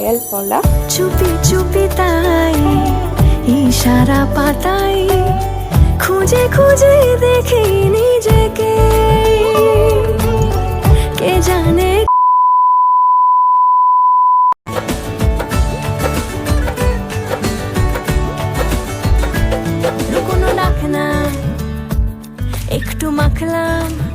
Viral পলা। চুপি চুপি তাই, ইশারা পাতাই, খুঁজে খুঁজে দেখি নিজেকে। কে জানে একটু মাখলাম।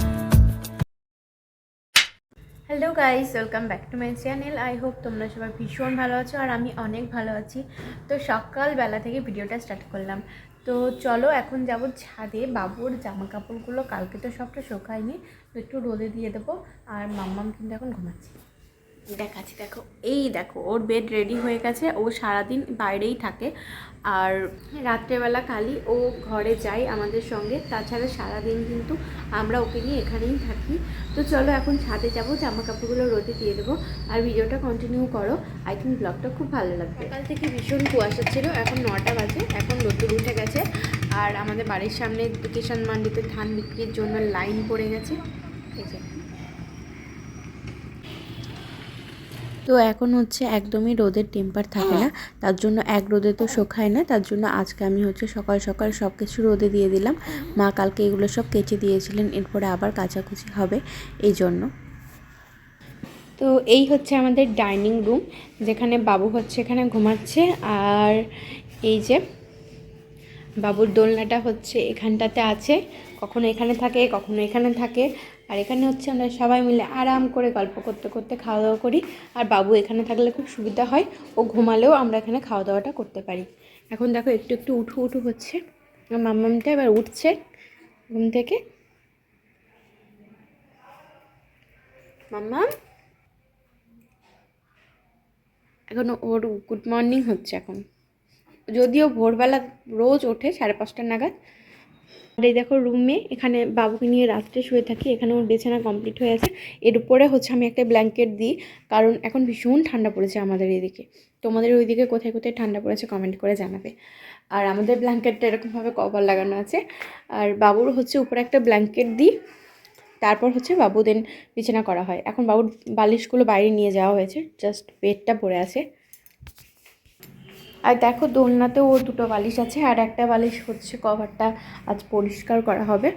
Hello guys welcome back to my channel I hope তোমরা সবাই ভীষণ ভালো আছো আর আমি অনেক ভালো আছি। তো সকালবেলা থেকে ভিডিওটা স্টার্ট করলাম। তো চলো এখন যাব ছাদে। বাবুর জামা কাপড়গুলো কালকে তো সবটা শোকায়নি। তো একটু রোদে দিয়ে দেবো। আর মাম্মাম কিন্তু এখন ঘুমাচ্ছে। দেখাচ্ছি, দেখো। এই দেখো, ওর বেড রেডি হয়ে গেছে, ও সারাদিন বাইরেই থাকে। আর রাত্রেবেলা খালি ও ঘরে যায় আমাদের সঙ্গে। তাছাড়া সারাদিন কিন্তু আমরা ওকে নিয়ে এখানেই থাকি। তো চলো এখন ছাদে যাব জামা কাপড়গুলো রোদে দিয়ে দেবো। আর ভিডিওটা কন্টিনিউ করো। আই থিঙ্ক ব্লগটা খুব ভালো লাগবে। সকাল থেকে ভীষণ কুয়াশা ছিল, এখন নটা বাজে, এখন রোদ্দুর উঠে গেছে। আর আমাদের বাড়ির সামনে কিষান মান্ডিতে ধান বিক্রির জন্য লাইন পড়ে গেছে। এই যে তো এখন হচ্ছে একদমই রোদের টেম্পার থাকে না। তার জন্য এক রোদে তো শোকায় না, তার জন্য আজকে আমি হচ্ছে সকাল সকাল সব কিছু রোদে দিয়ে দিলাম। মা কালকে এগুলো সব কেচে দিয়েছিলেন, এরপরে আবার কাচাকুচি হবে এই জন্য। তো এই হচ্ছে আমাদের ডাইনিং রুম, যেখানে বাবু হচ্ছে এখানে ঘুমাচ্ছে। আর এই যে বাবুর দোলনাটা হচ্ছে এখানটাতে আছে। কখনো এখানে থাকে, কখনো এখানে থাকে। আর এখানে হচ্ছে আমরা সবাই মিলে আরাম করে গল্প করতে করতে খাওয়া দাওয়া করি। আর বাবু এখানে থাকলে খুব সুবিধা হয়, ও ঘুমালেও আমরা এখানে খাওয়া দাওয়াটা করতে পারি। এখন দেখো একটু একটু উঠু উঠু হচ্ছে। আমার মাম্মামটা এবার উঠছে ঘুম থেকে। মাম্মাম? এখন ওর গুড মর্নিং হচ্ছে এখন। যদিও ভোরবেলা রোজ ওঠে সাড়ে পাঁচটা নাগাদ আর এই দেখো রুমে এখানে বাবুকে নিয়ে রাত্রে শুয়ে থাকি এখানে ওর বিছানা কমপ্লিট হয়ে আছে। এর উপরে হচ্ছে আমি একটা ব্ল্যাঙ্কেট দিই, কারণ এখন ভীষণ ঠান্ডা পড়েছে আমাদের এদিকে। তোমাদের ওইদিকে কোথায় কোথায় ঠান্ডা পড়েছে কমেন্ট করে জানাবে। আর আমাদের ব্ল্যাঙ্কেটটা এরকমভাবে কভার লাগানো আছে। আর বাবুর হচ্ছে উপরে একটা ব্ল্যাঙ্কেট দিই, তারপর হচ্ছে বাবুদের বিছানা করা হয়। এখন বাবুর বালিশগুলো বাইরে নিয়ে যাওয়া হয়েছে জাস্ট বেডটা পড়ে আছে। আর দেখো দোলনাতেও ওর দুটো বালিশ আছে, আর একটা বালিশ হচ্ছে কভারটা আজ পরিষ্কার করা হবে।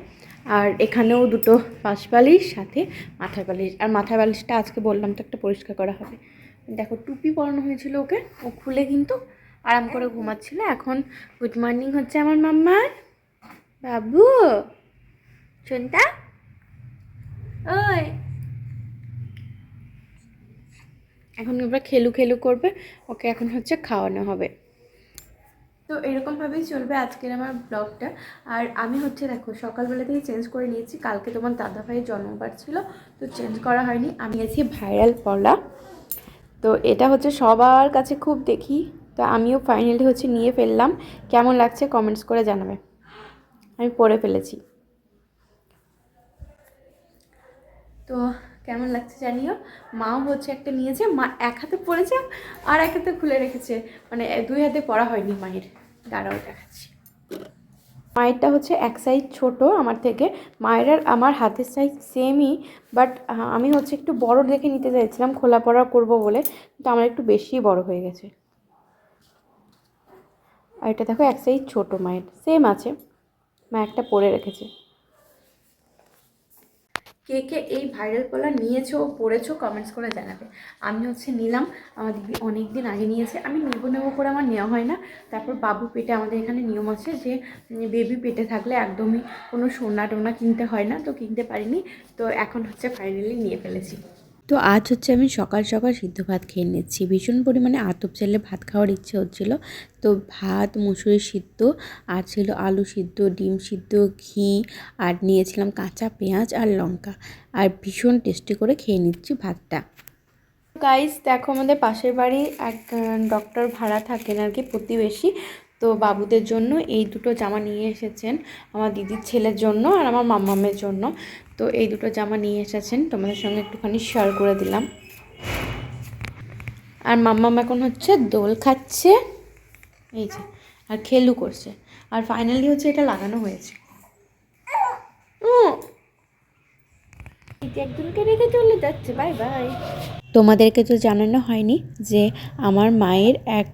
আর এখানেও দুটো পাশ বালিশ, সাথে মাথার বালিশ। আর মাথার বালিশটা আজকে বললাম তো একটা পরিষ্কার করা হবে। দেখো টুপি পরানো হয়েছিল ওকে, ও খুলে কিন্তু আরাম করে ঘুমাচ্ছিল। এখন গুড মর্নিং হচ্ছে আমার মাম্মার। বাবু শুনতা ওই। এখন এবার খেলু খেলু করবে ওকে এখন হচ্ছে খাওয়ানো হবে। তো এরকমভাবেই চলবে আজকের আমার ব্লগটা। আর আমি হচ্ছে দেখো সকালবেলা থেকে চেঞ্জ করে নিয়েছি কালকে তোমার দাদা ভাইয়ের জন্মবার ছিল তো চেঞ্জ করা হয়নি। আমি আছি ভাইরাল পলা। তো এটা হচ্ছে সবার কাছে খুব দেখি তো আমিও ফাইনালি হচ্ছে নিয়ে ফেললাম। কেমন লাগছে কমেন্টস করে জানাবে। আমি পরে ফেলেছি। তো কেমন লাগছে জানিও? মাও হচ্ছে একটা নিয়েছে, মা এক হাতে পড়েছে আর এক হাতে খুলে রেখেছে। মানে দুই হাতে পড়া হয়নি মায়ের। দাঁড়াও, দেখাচ্ছি। মায়েরটা হচ্ছে এক সাইজ ছোট আমার থেকে। মায়ের আর আমার হাতের সাইজ সেমই বাট আমি হচ্ছে একটু বড় দেখে নিতে চাইছিলাম, খোলা পড়া করব বলে, কিন্তু আমার একটু বেশি বড় হয়ে গেছে। আর এটা দেখো, এক সাইজ ছোট মায়ের। সেম আছে। মা একটা পরে রেখেছে। কে কে এই ভাইরাল কলার নিয়েছো পড়েছো কমেন্টস করে জানাবে। আমি হচ্ছে নিলাম, আমার দিদি অনেক দিন আগে নিয়েছে, আমি নেব নেব করে আমার নেওয়া হয় না। তারপর বাবু পেটে আমাদের এখানে নিয়ম আছে যে বেবি পেটে থাকলে একদমই কোনো সোনা টোনা কিনতে হয় না, তো কিনতে পারিনি, তো এখন হচ্ছে ফাইনালি নিয়ে ফেলেছি। তো আজ হচ্ছে আমি সকাল সকাল সিদ্ধ ভাত খেয়ে নিচ্ছি। ভীষণ পরিমাণে আতপ চালে ভাত খাওয়ার ইচ্ছে হচ্ছিল। তো ভাত মুসুরি সিদ্ধ, আর ছিল আলু সিদ্ধ, ডিম সিদ্ধ, ঘি, আর নিয়েছিলাম কাঁচা পেঁয়াজ আর লঙ্কা। আর ভীষণ টেস্টি করে খেয়ে নিচ্ছি ভাতটা। গাইজ দেখো আমাদের পাশের বাড়ি এক ডক্টর ভাড়া থাকেন আর কি প্রতিবেশী। তো বাবুদের জন্য এই দুটো জামা নিয়ে এসেছেন আমার দিদির ছেলের জন্য আর আমার মাম্মামের জন্য। তো এই দুটো জামা নিয়ে এসেছেন, তোমাদের সঙ্গে একটুখানি শেয়ার করে দিলাম। আর মাম্মাম এখন হচ্ছে দোল খাচ্ছে, এই যে, আর খেলু করছে। আর ফাইনালি হচ্ছে এটা লাগানো হয়েছে। একজনকে রেখে চলে যাচ্ছে বাই বাই তোমাদেরকে তো জানানো হয়নি যে আমার মায়ের এক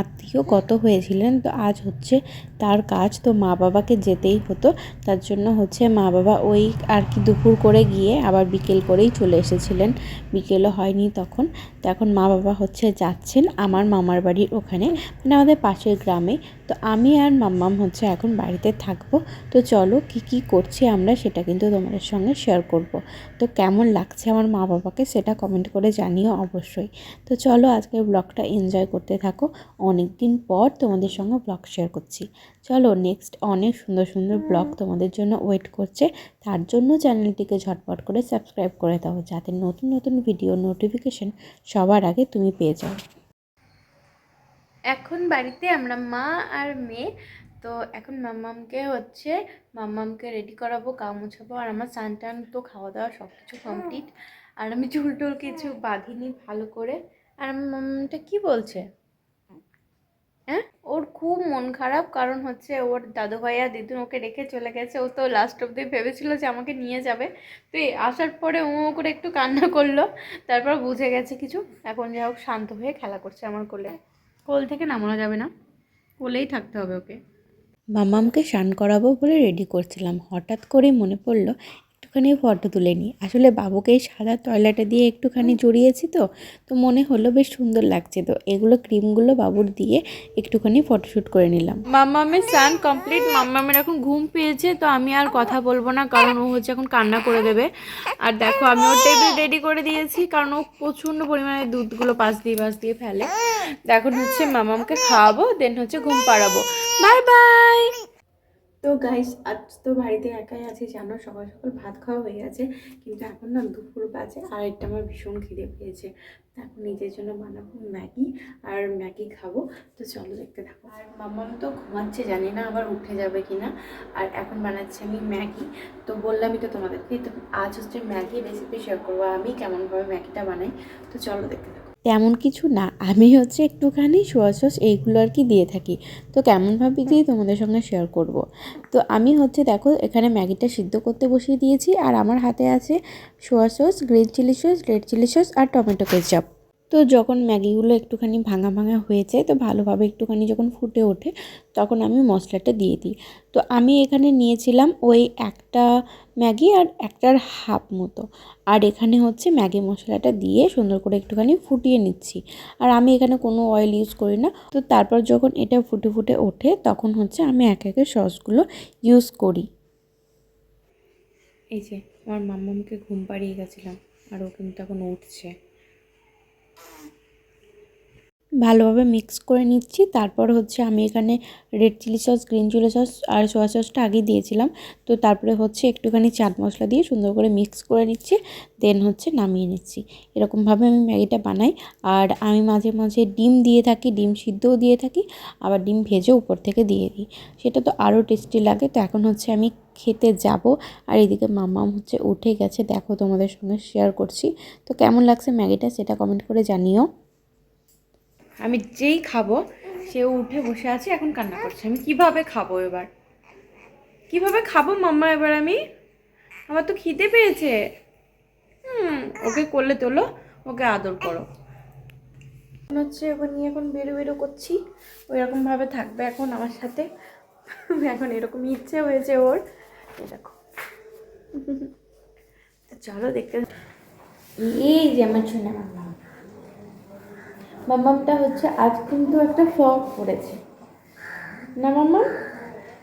আত্মীয় গত হয়েছিলেন। তো আজ হচ্ছে তার কাজ তো মা বাবাকে যেতেই হতো। তার জন্য হচ্ছে মা বাবা ওই আর কি দুপুর করে গিয়ে আবার বিকেল করেই চলে এসেছিলেন। বিকেলও হয়নি তখন। তো এখন মা বাবা হচ্ছে যাচ্ছেন আমার মামার বাড়ির ওখানে মানে আমাদের পাশের গ্রামে। তো আমি আর মাম্মাম হচ্ছে এখন বাড়িতে থাকব। তো চলো কি কি করছি আমরা সেটা কিন্তু তোমাদের সঙ্গে শেয়ার করব। তো কেমন লাগছে আমার মা বাবাকে সেটা কমেন্ট করে জানিও অবশ্যই। তো চলো আজকের ব্লগটা এনজয় করতে থাকো। অনেক দিন পর তোমাদের সঙ্গে ব্লগ শেয়ার করছি। চলো নেক্সট অনেক সুন্দর সুন্দর ব্লগ তোমাদের জন্য ওয়েট করছে। তার জন্য চ্যানেলটিকে ঝটপট করে সাবস্ক্রাইব করে দাও, যাতে নতুন নতুন ভিডিও নোটিফিকেশন সবার আগে তুমি পেয়ে যাও। এখন বাড়িতে আমরা মা আর মেয়ে। তো এখন মাম্মামকে হচ্ছে মাম্মামকে রেডি করাবো, গা মুছাবো, আর আমার স্নান টান তো খাওয়া দাওয়া সব কিছু কমপ্লিট আর আমি চুল টুল কিছু বাঁধিনি ভালো করে। আর আমার মাম্মামটা কি বলছে? হ্যাঁ? ওর খুব মন খারাপ কারণ হচ্ছে ওর দাদু ভাইয়া দিদুন ওকে রেখে চলে গেছে ও তো লাস্ট অব্দি ভেবেছিল যে আমাকে নিয়ে যাবে। তো এই আসার পরে ও ও করে একটু কান্না করল তারপর বুঝে গেছে কিছু। এখন যা হোক শান্ত হয়ে খেলা করছে আমার কোলে। কোল থেকে নামানো যাবে না। কোলেই থাকতে হবে ওকে। মামামকে স্নান করাবো বলে রেডি করছিলাম। হঠাৎ করে মনে পড়ল একটুখানি ফটো তুলে নিই। আসলে বাবুকে এই সাদা টয়লেটে দিয়ে একটুখানি জড়িয়েছি তো তো মনে হলো বেশ সুন্দর লাগছে তো। এগুলো ক্রিমগুলো বাবুর দিয়ে একটুখানি ফটোশ্যুট করে নিলাম। মাম্মামের স্নান কমপ্লিট মাম্মামের এখন ঘুম পেয়েছে তো আমি আর কথা বলব না, কারণ ও হচ্ছে এখন কান্না করে দেবে। আর দেখো, আমি ওর টেবিল রেডি করে দিয়েছি, কারণ ও প্রচণ্ড পরিমাণে দুধগুলো পাশ দিয়ে পাশ দিয়ে ফেলে। এখন হচ্ছে মামামকে খাওয়াবো দেন হচ্ছে ঘুম পাড়াবো। বাই বাই তো গাইস আজ তো বাড়িতে একাই আছি, জানো, সকাল সকাল ভাত খাওয়া হয়ে গেছে, কিন্তু এখন না দুপুর বাজে আর একটা আমার ভীষণ খিদে পেয়েছে। এখন নিজের জন্য বানাবো ম্যাগি আর ম্যাগি খাব। তো চলো দেখতে থাকো। আর মাম্মাম তো ঘুমাচ্ছে জানি না আবার উঠে যাবে কিনা। আর এখন বানাচ্ছি আমি ম্যাগি। তো বললামই তো তোমাদেরকে তো আজ হচ্ছে ম্যাগি রেসিপি শেয়ার করব আমি কেমনভাবে ম্যাগিটা বানাই। তো চলো দেখতে থাকো। তেমন কিছু না আমি হচ্ছে একটুখানি সোয়া সস এইগুলো আর কি দিয়ে থাকি। তো কেমনভাবে দিয়ে তোমাদের সঙ্গে শেয়ার করব। তো আমি হচ্ছে দেখো এখানে ম্যাগিটা সিদ্ধ করতে বসিয়ে দিয়েছি। আর আমার হাতে আছে soya sauce green chilli sauce red chilli sauce আর টমেটো কেচাপ। তো যখন ম্যাগিগুলো একটুখানি ভাঙা ভাঙা হয়েছে, তো ভালোভাবে একটুখানি যখন ফুটে ওঠে, তখন আমি মশলাটা দিয়ে দিই। তো আমি এখানে নিয়েছিলাম ওই একটা ম্যাগি আর একটার হাফ মতো। আর এখানে হচ্ছে ম্যাগি মশলাটা দিয়ে সুন্দর করে একটুখানি ফুটিয়ে নিচ্ছি। আর আমি এখানে কোনো অয়েল ইউজ করি না। তো তারপর যখন এটা ফুটে ফুটে ওঠে, তখন হচ্ছে আমি এক একে সসগুলো ইউজ করি। এই যে, আমার মাম্মামকে ঘুম পাড়িয়ে গেছিলাম, আর ও কিন্তু এখন উঠছে। ভালোভাবে মিক্স করে নিচ্ছি। তারপর হচ্ছে আমি এখানে red chilli sauce green chilli sauce আর সোয়া সসটা আগেই দিয়েছিলাম। তো তারপরে হচ্ছে একটুখানি চাট মশলা দিয়ে সুন্দর করে মিক্স করে নিচ্ছি দেন হচ্ছে নামিয়ে নিচ্ছি। এরকমভাবে আমি ম্যাগিটা বানাই। আর আমি মাঝে মাঝে ডিম দিয়ে থাকি, ডিম সিদ্ধও দিয়ে থাকি, আবার ডিম ভেজে উপর থেকে দিয়ে দিই। সেটা তো আরও টেস্টি লাগে। তো এখন হচ্ছে আমি খেতে যাব। আর এদিকে মামাম হচ্ছে উঠে গেছে। দেখো তোমাদের সঙ্গে শেয়ার করছি। তো কেমন লাগছে ম্যাগিটা সেটা কমেন্ট করে জানিও। আমি যেই খাব, সে উঠে বসে আছে, এখন কান্না করছে। আমি কীভাবে খাব এবার? কীভাবে খাব মাম্মা এবার আমি? আমার তো খিদে পেয়েছে। হুম, ওকে করলে তোলো, ওকে আদর করো। মনে হচ্ছে এবার নিয়ে এখন বেরো বেরো করছি। ওই রকমভাবে থাকবে এখন আমার সাথে। এখন এরকম ইচ্ছে হয়েছে ওর। দেখো। চলো দেখতে এই যে আমার ছোনা মাম্মা। মাম্মামটা হচ্ছে আজ কিন্তু একটা ফ্রক পরেছে। না মাম্মা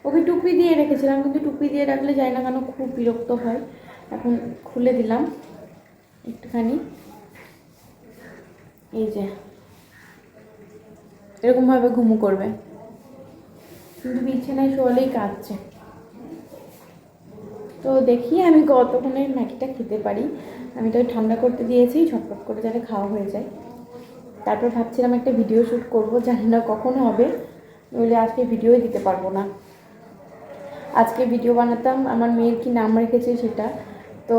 ওকে টুপি দিয়ে রেখেছিলাম, কিন্তু টুপি দিয়ে রাখলে যায় না কেন খুব বিরক্ত হয়। এখন খুলে দিলাম একটুখানি। এই যে। এরকমভাবে ঘুমু করবে। কিন্তু বিছানায় শোয়ালেই কাঁদছে। তো দেখি আমি কতক্ষণে ম্যাগিটা খেতে পারি। আমি তো ঠান্ডা করতে দিয়েছি, ঝটপট করে যাতে খাওয়া হয়ে যায়। তারপর ভাবছিলাম একটা ভিডিও শ্যুট করব, জানি না কখন হবে, নইলে আজকে ভিডিওই দিতে পারব না। আজকে ভিডিও বানাতাম, আমার মেয়ের কি নাম রেখেছে সেটা, তো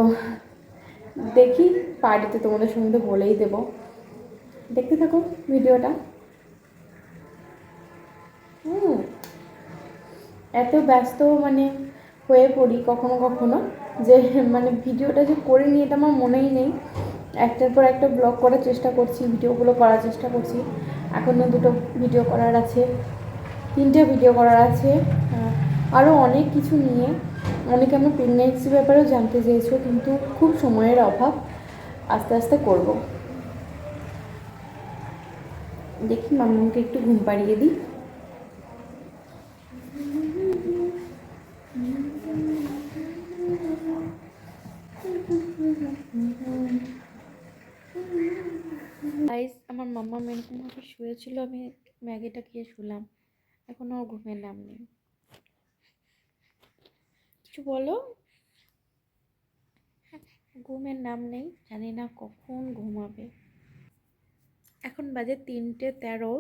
দেখি, পার্টিতে তোমাদের সঙ্গে বলেই দেবো। দেখতে থাকো ভিডিওটা হুম, এত ব্যস্ত মানে হয়ে পড়ি কখনো কখনো, যে মানে ভিডিওটা যে করে নিয়ে এটা আমার মনেই নেই। একটার পর একটা ব্লগ করার চেষ্টা করছি ভিডিওগুলো করার চেষ্টা করছি। এখনও দুটো ভিডিও করার আছে, তিনটে ভিডিও করার আছে আরও অনেক কিছু নিয়ে। অনেকে আমার প্রেগনেন্সি ব্যাপারেও জানতে চেয়েছো, কিন্তু খুব সময়ের অভাব। আস্তে আস্তে করব। দেখি মামুকে একটু ঘুম পাড়িয়ে দিই গাইস আমার মাম্মা শুয়েছিল আমি ম্যাগিটা খেয়ে শুলাম। এখন আর ঘুমের নাম নেই। কিছু বলো? ঘুমের নাম নেই, জানি না কখন ঘুমাবে। এখন বাজে তিনটে তেরো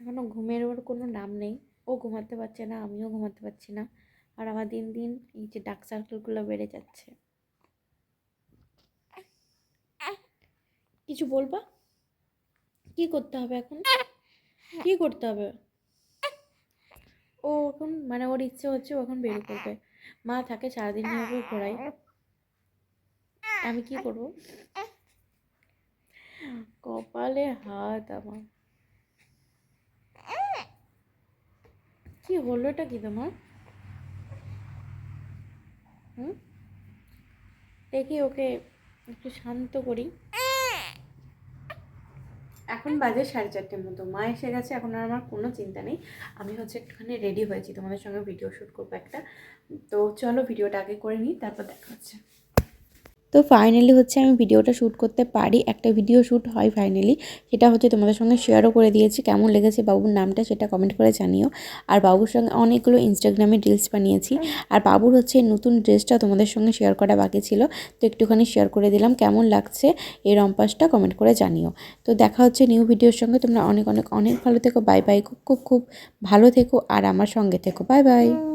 এখনও ঘুমের ওর কোনো নাম নেই। ও ঘুমাতে পারছে না, আমিও ঘুমাতে পারছি না। আর আমার দিন দিন এই যে ডার্ক সার্কেলগুলো বেড়ে যাচ্ছে। কিছু বলবা? কি করতে হবে এখন? কি করতে হবে? ও এখন মানে ওর ইচ্ছে হচ্ছে ও এখন বের করবে। মা থাকে সারাদিন এভাবে ঘোরাই আমি কি করব? কপালে হাত আমার। কি হলো এটা কি তোমার? হুম? দেখি ওকে একটু শান্ত করি। এখন বাজে সাড়ে চারটের মতো। মা এসে গেছে, এখন আর আমার কোনো চিন্তা নেই। আমি হচ্ছে একটুখানি রেডি হয়েছি, তোমাদের সঙ্গে ভিডিও শ্যুট করব একটা। তো চলো ভিডিওটা আগে করে নিই, তারপর দেখা হচ্ছে। তো ফাইনালি হচ্ছে আমি ভিডিওটা শ্যুট করতে পারি। একটা ভিডিও শ্যুট হয় ফাইনালি সেটা হচ্ছে তোমাদের সঙ্গে শেয়ারও করে দিয়েছি। কেমন লেগেছে বাবুর নামটা সেটা কমেন্ট করে জানিও। আর বাবুর সঙ্গে অনেকগুলো ইনস্টাগ্রামে রিলস বানিয়েছি। আর বাবুর হচ্ছে নতুন ড্রেসটা তোমাদের সঙ্গে শেয়ার করা বাকি ছিল। তো একটুখানি শেয়ার করে দিলাম। কেমন লাগছে এই রম্পাসটা কমেন্ট করে জানিও। তো দেখা হচ্ছে নিউ ভিডিওর সঙ্গে। তোমরা অনেক অনেক অনেক ভালো থেকো। বাই বাই খুব খুব খুব ভালো থেকো। আর আমার সঙ্গে থেকো। Bye bye